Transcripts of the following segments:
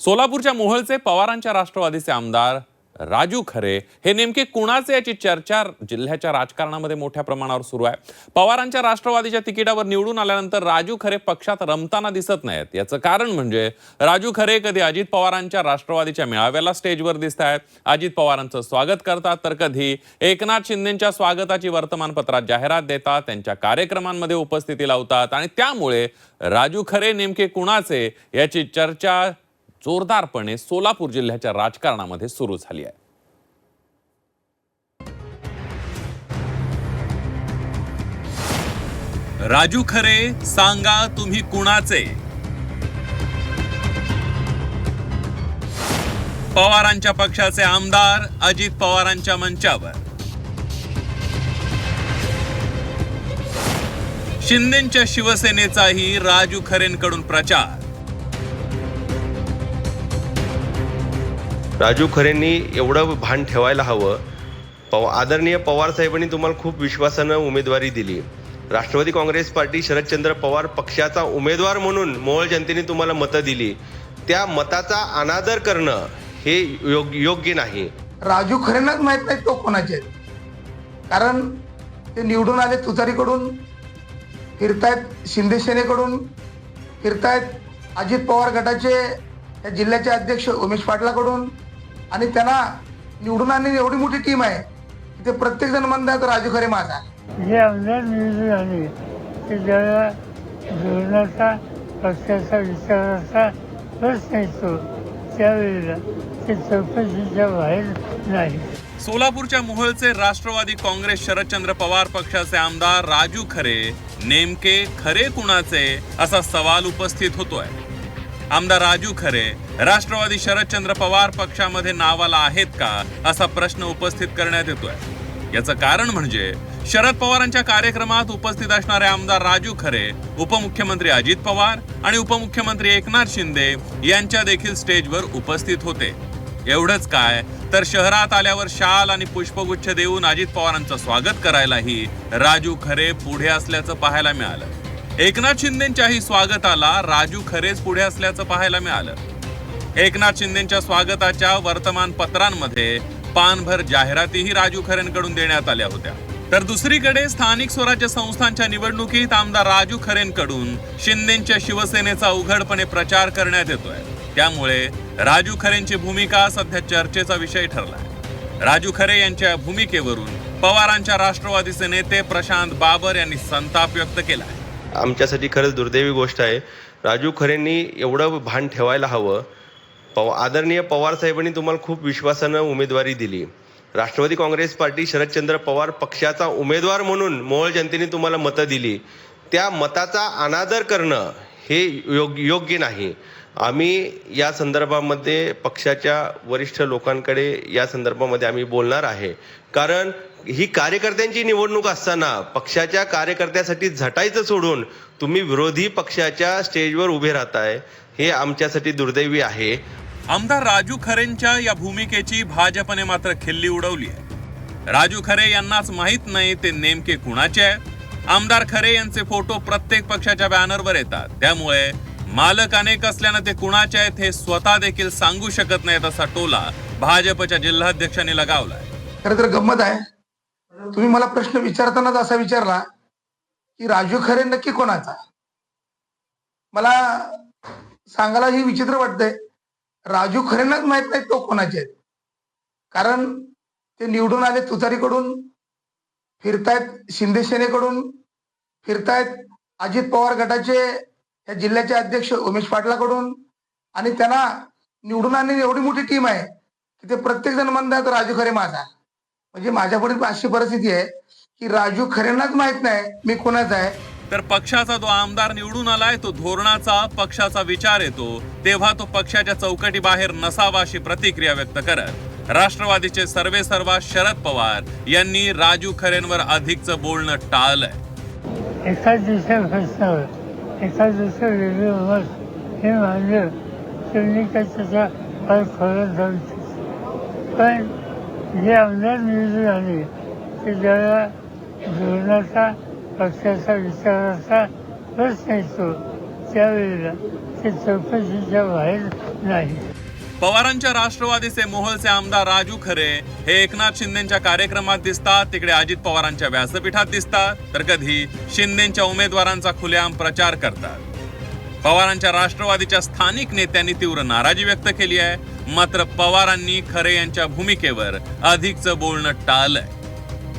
सोलापूरच्या मोहळचे पवारांच्या राष्ट्रवादीचे आमदार राजू खरे हे नेमके कुणाचे याची चर्चा जिल्ह्याच्या राजकारणामध्ये मोठ्या प्रमाणावर सुरू आहे. पवारांच्या राष्ट्रवादीच्या तिकिटावर निवडून आल्यानंतर राजू खरे पक्षात रमताना दिसत नाहीत. याचं कारण म्हणजे राजू खरे कधी अजित पवारांच्या राष्ट्रवादीच्या मेळाव्याला स्टेजवर दिसत आहेत. अजित पवारांचं स्वागत करतात तर कधी एकनाथ शिंदेच्या स्वागताची वर्तमानपत्रात जाहिरात देतात त्यांच्या कार्यक्रमांमध्ये उपस्थिती लावतात आणि त्यामुळे राजू खरे नेमके कुणाचे याची चर्चा जोरदारपणे सोलापूर जिल्ह्याच्या राजकारणामध्ये सुरू झाली आहे. राजू खरे सांगा तुम्ही कुणाचे? पवारांच्या पक्षाचे आमदार अजित पवारांच्या मंचावर. शिंदेच्या शिवसेनेचाही राजू खरेंकडून प्रचार. राजू खरेंनी एवढं भान ठेवायला हवं. पव आदरणीय पवार साहेबांनी तुम्हाला खूप विश्वासानं उमेदवारी दिली. राष्ट्रवादी काँग्रेस पार्टी शरदचंद्र पवार पक्षाचा उमेदवार म्हणून मोहोळ जनतेने तुम्हाला मतं दिली. त्या मताचा अनादर करणं हे योग योग्य नाही. राजू खरेंनाच माहीत नाही तो कोणाचे आहेत. कारण ते निवडून आले तुतारीकडून फिरतायत शिंदे सेनेकडून फिरतायत अजित पवार गटाचे या जिल्ह्याचे अध्यक्ष उमेश पाटलाकडून आणि त्यांना निवडून आणलेली एवढी मोठी टीम आहे की ते प्रत्येक जण म्हणतात राजू खरे माझा जे आमदार निवडून आले ते ज्याला धोरणाचा पक्षाचा विचाराचा प्रश्न येतो त्यावेळेला ते चौकशीच्या बाहेर नाही. सोलापूरच्या मोहोळचे राष्ट्रवादी काँग्रेस शरदचंद्र पवार पक्षाचे आमदार राजू खरे नेमके खरे कुणाचे असा सवाल उपस्थित होतोय. आमदार राजू खरे राष्ट्रवादी शरदचंद्र पवार पक्षामध्ये नावाला आहेत का असा प्रश्न उपस्थित करण्यात येतोय. याचं कारण म्हणजे शरद पवारांच्या कार्यक्रमात उपस्थित असणारे आमदार राजू खरे उपमुख्यमंत्री अजित पवार आणि उपमुख्यमंत्री एकनाथ शिंदे यांच्या देखील स्टेजवर उपस्थित होते. एवढंच काय तर शहरात आल्यावर शाल आणि पुष्पगुच्छ देऊन अजित पवारांचं स्वागत करायलाही राजू खरे पुढे असल्याचं पाहायला मिळालं. एकनाथ शिंदेच्याही स्वागताला राजू खरेच पुढे असल्याचं पाहायला मिळालं. एकनाथ शिंदेच्या स्वागताच्या वर्तमानपत्रांमध्ये पानभर जाहिरातीही राजू खरेंकडून देण्यात आल्या होत्या. तर दुसरीकडे स्थानिक स्वराज्य संस्थांच्या निवडणुकीत आमदार राजू खरेंकडून शिंदेच्या शिवसेनेचा उघडपणे प्रचार करण्यात येतोय. त्यामुळे राजू खरेंची भूमिका सध्या चर्चेचा विषय ठरलाय. राजू खरे यांच्या भूमिकेवरून पवारांच्या राष्ट्रवादीचे नेते प्रशांत बाबर यांनी संताप व्यक्त केलाय. आमच्यासाठी खरंच दुर्दैवी गोष्ट आहे. राजू खरेंनी एवढं भान ठेवायला हवं. पव आदरणीय पवार साहेबांनी तुम्हाला खूप विश्वासानं उमेदवारी दिली. राष्ट्रवादी काँग्रेस पार्टी शरदचंद्र पवार पक्षाचा उमेदवार म्हणून मोहोळ जनतेने तुम्हाला मतं दिली. त्या मताचा अनादर करणं हे योग योग्य नाही. आम्ही या संदर्भामध्ये पक्षाच्या वरिष्ठ लोकांकडे या संदर्भामध्ये आम्ही बोलणार आहे. कारण ही कार्यकर्त्यांची निवडणूक असताना पक्षाच्या कार्यकर्त्यासाठी झटायचं सोडून तुम्ही विरोधी पक्षाच्या स्टेजवर उभे राहताय हे आमच्यासाठी दुर्दैवी आहे. आमदार राजू खरेंच्या या भूमिकेची भाजपने मात्र खिल्ली उडवली आहे. राजू खरे यांनाच माहीत नाही ते नेमके कुणाचे आहेत. आमदार खरे यांचे फोटो प्रत्येक पक्षाच्या बॅनरवर येतात. त्यामुळे मालक अनेक असल्यानं ते कुणाचे आहेत हे स्वतः देखील सांगू शकत नाहीत असा टोला भाजपच्या जिल्हाध्यक्षांनी लगावलाय. खरं तर गंमत आहे. तुम्ही मला प्रश्न विचारतानाच असा विचारला की राजू खरे नक्की कोणाचा? मला सांगायला ही विचित्र वाटतंय. राजू खरेंनाच माहीत नाही तो कोणाचे आहेत. कारण ते निवडून आले तुतारीकडून फिरतायत शिंदे सेनेकडून फिरतायत अजित पवार गटाचे या जिल्ह्याचे अध्यक्ष उमेश पाटलाकडून आणि त्यांना निवडून आणलेली एवढी मोठी टीम आहे की ते प्रत्येक जण म्हणतात राजू खरे माझा म्हणजे माझ्यापुढे अशी परिस्थिती आहे की राजू खरेंनाच माहीत नाही मी कोणाचा आहे. तर पक्षाचा जो आमदार निवडून आलाय तो धोरणाचा पक्षाचा विचार येतो तेव्हा तो पक्षाच्या चौकटी बाहेर नसावा अशी प्रतिक्रिया व्यक्त करत. राष्ट्रवादीचे सर्वे सर्वा शरद पवार यांनी राजू खरेंवर अधिकचं बोलणं टाळलंय. एका दुसऱ्या प्रश्नावर एका दुसऱ्या हे मानलं काय पण जे आमदार निवडून आले ते ज्याला धोरणाचा पक्षाचा विचाराचा प्रश्न येतो. त्यावेळेला ते चौकशीच्या बाहेर नाही. पवारांच्या राष्ट्रवादीचे मोहोळचे आमदार राजू खरे हे एकनाथ शिंदेच्या कार्यक्रमात दिसतात. तिकडे अजित पवारांच्या व्यासपीठात दिसतात. तर कधी शिंदेच्या उमेदवारांचा खुलेआम प्रचार करतात. पवारांच्या राष्ट्रवादीच्या स्थानिक नेत्यांनी तीव्र नाराजी व्यक्त केली आहे. मात्र पवारांनी खरे यांच्या भूमिकेवर अधिकचं बोलणं टाळलंय.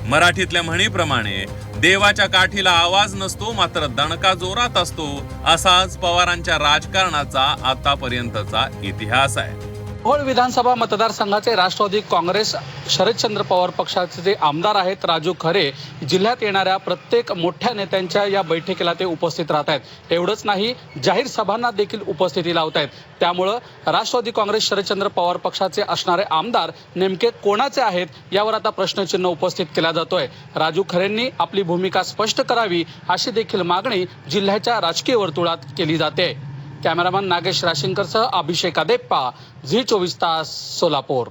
मराठीतल्या म्हणीप्रमाणे देवाच्या काठीला आवाज नसतो मात्र दणका जोरात असतो असाच पवारांच्या राजकारणाचा आतापर्यंतचा इतिहास आहे. मोहोळ विधानसभा मतदारसंघाचे राष्ट्रवादी काँग्रेस शरदचंद्र पवार पक्षाचे जे आमदार आहेत राजू खरे जिल्ह्यात येणाऱ्या प्रत्येक मोठ्या नेत्यांच्या या बैठकीला ते उपस्थित राहत आहेत. एवढंच नाही जाहीर सभांना देखील उपस्थिती लावत आहेत. त्यामुळं राष्ट्रवादी काँग्रेस शरदचंद्र पवार पक्षाचे असणारे आमदार नेमके कोणाचे आहेत यावर आता प्रश्नचिन्ह उपस्थित केला जातोय. राजू खरेंनी आपली भूमिका स्पष्ट करावी अशी देखील मागणी जिल्ह्याच्या राजकीय वर्तुळात केली जाते. कॅमेरामन नागेश राशिंकरसह अभिषेक अदेप्पा झी चोवीस तास सोलापूर.